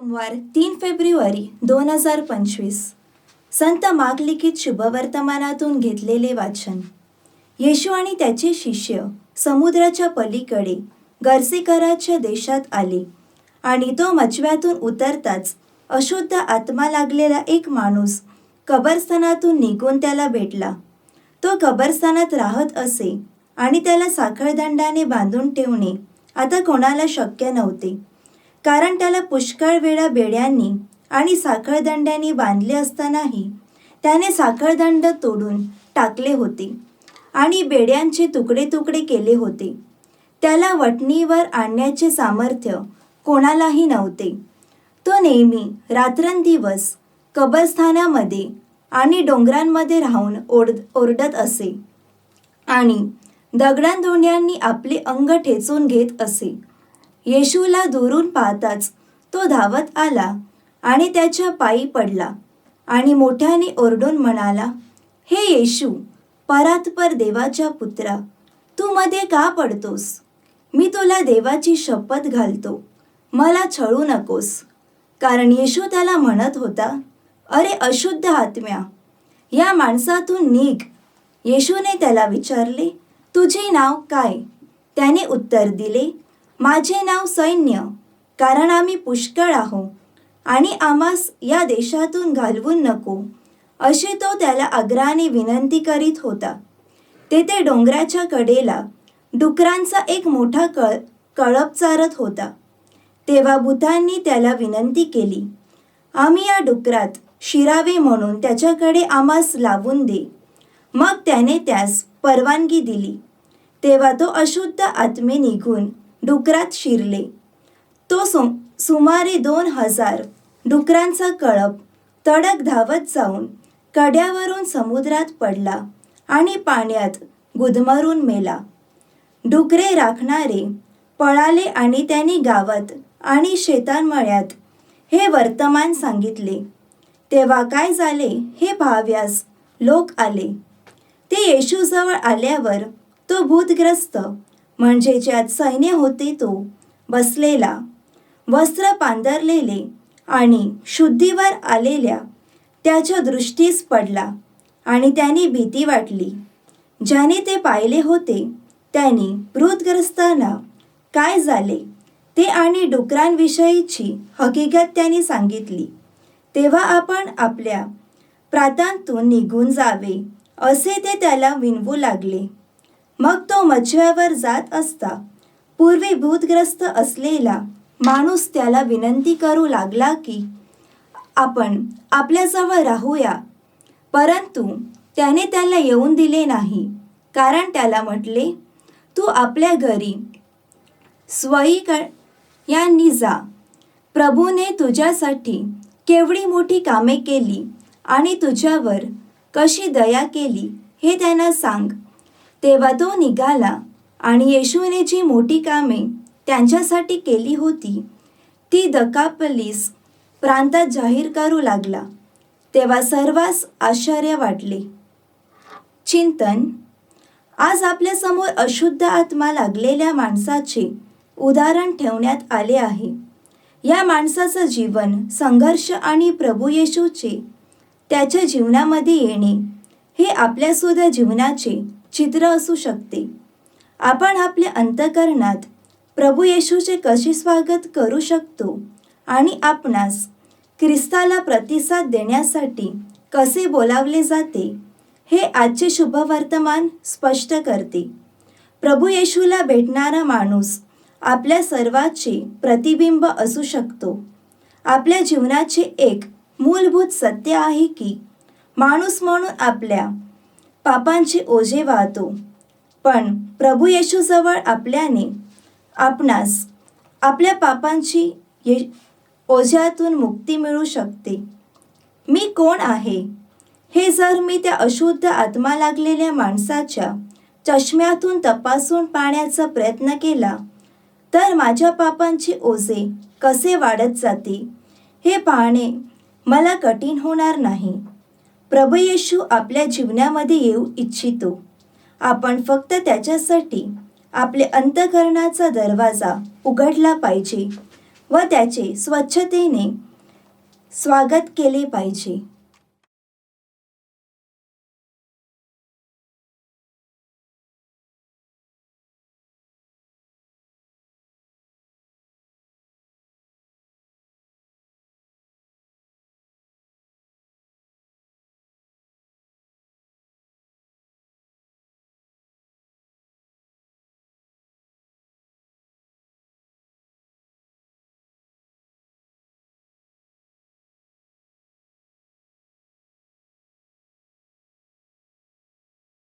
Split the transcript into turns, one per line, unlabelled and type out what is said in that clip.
सोमवार तीन फेब्रुवारी दोन हजार पंचवीस. संत मागलिखित शुभवर्तमानातून घेतलेले वाचन. येशू आणि त्याचे शिष्य समुद्राच्या पलीकडे गर्सेकराच्या देशात आले आणि तो मचव्यातून उतरताच अशुद्ध आत्मा लागलेला एक माणूस कबरस्थानातून निघून त्याला भेटला. तो कबरस्थानात राहत असे आणि त्याला साखळदंडाने बांधून ठेवणे आता कोणाला शक्य नव्हते. कारण त्याला पुष्कळ वेळा बेड्यांनी आणि साखळदंड्यांनी बांधले असतानाही त्याने साखळदंड तोडून टाकले होते आणि बेड्यांचे तुकडे तुकडे केले होते. त्याला वटणीवर आणण्याचे सामर्थ्य कोणालाही नव्हते. तो नेहमी रात्रंदिवस कबरस्थानामध्ये आणि डोंगरांमध्ये राहून ओढ ओरडत असे आणि दगडांधोंड्यांनी आपले अंग ठेचून घेत असे. येशूला दुरून पाहताच तो धावत आला आणि त्याच्या पायी पडला. आणि मोठ्याने ओरडून म्हणाला हे येशू परात्पर देवाच्या पुत्रा तू मध्ये का पडतोस? मी तुला देवाची शपथ घालतो. मला छळू नकोस. कारण येशू त्याला म्हणत होता अरे अशुद्ध आत्म्या या माणसातून निघ. येशूने त्याला विचारले तुझे नाव काय? त्याने उत्तर दिले माझे नाव सैन्य कारण आम्ही पुष्कळ आहो आणि आम्हास या देशातून घालवून नको अशी तो त्याला आग्रहाने विनंती करीत होता. तेथे डोंगराच्या कडेला डुकरांचा एक मोठा कळ कळप चारत होता. तेव्हा भूतांनी त्याला विनंती केली आम्ही या डुकरात शिरावे म्हणून त्याच्याकडे आम्हास लावून दे. मग त्याने त्यास परवानगी दिली. तेव्हा तो अशुद्ध आत्मे निघून डुकरात शिरले. तो सु सुमारे दोन हजार डुकरांचा कळप तडक धावत जाऊन कड्यावरून समुद्रात पडला आणि पाण्यात गुदमरून मेला. डुकरे राखणारे पळाले आणि त्यांनी गावात आणि शेतांमळ्यात हे वर्तमान सांगितले. तेव्हा काय झाले हे पाहाव्यास लोक आले. ते येशूजवळ आल्यावर तो भूतग्रस्त म्हणजे ज्यात सैन्य होते तो बसलेला. वस्त्र पांधरलेले आणि शुद्धीवर आलेल्या त्याच्या दृष्टीस पडला आणि त्याने भीती वाटली. ज्याने ते पाहिले होते त्यांनी भूतग्रस्तांना काय झाले ते आणि डुकरांविषयीची हकीकत त्यांनी सांगितली. तेव्हा आपण आपल्या प्रातांतून निघून जावे असे ते त्याला विनवू लागले. मग तो मजव्यावर जात असता. पूर्वी भूतग्रस्त असलेला माणूस त्याला विनंती करू लागला की आपण आपल्याजवळ राहूया. परंतु त्याने त्याला येऊन दिले नाही. कारण त्याला म्हटले तू आपल्या घरी स्वयी यांनी जा. प्रभूने तुझ्यासाठी केवढी मोठी कामे केली आणि तुझ्यावर कशी दया केली हे त्यांना सांग. तेव्हा तो निघाला आणि येशूने जी मोठी कामे त्यांच्यासाठी केली होती ती दकापलीस प्रांतात जाहीर करू लागला. तेव्हा सर्वांस आश्चर्य वाटले. चिंतन आज आपल्यासमोर अशुद्ध आत्मा लागलेल्या माणसाचे उदाहरण ठेवण्यात आले आहे. या माणसाचं जीवन संघर्ष आणि प्रभू येशूचे त्याच्या जीवनामध्ये येणे हे आपल्यासुद्धा जीवनाचे चित्र असू शकते. आपण आपल्या अंतकरणात प्रभू येशूचे कसे स्वागत करू शकतो आणि आपणास ख्रिस्ताला प्रतिसाद देण्यासाठी कसे बोलावले जाते हे आजचे शुभवर्तमान स्पष्ट करते. प्रभू येशूला भेटणारा माणूस आपल्या सर्वाचे प्रतिबिंब असू शकतो. आपल्या जीवनाचे एक मूलभूत सत्य आहे की माणूस म्हणून आपल्या पापांचे ओझे वाहतो. पण प्रभू येशूजवळ आपल्याने आपणास आपल्या पापांची ये ओझ्यातून मुक्ती मिळू शकते. मी कोण आहे? हे जर मी त्या अशुद्ध आत्मा लागलेल्या माणसाच्या चष्म्यातून तपासून पाहण्याचा प्रयत्न केला तर माझ्या पापांचे ओझे कसे वाढत जाते हे पाहणे मला कठीण होणार नाही. प्रभू येशू आपल्या जीवनामध्ये येऊ इच्छितो. आपण फक्त त्याच्यासाठी आपले अंतकरणाचा दरवाजा उघडला पाहिजे व त्याचे स्वच्छतेने स्वागत केले पाहिजे.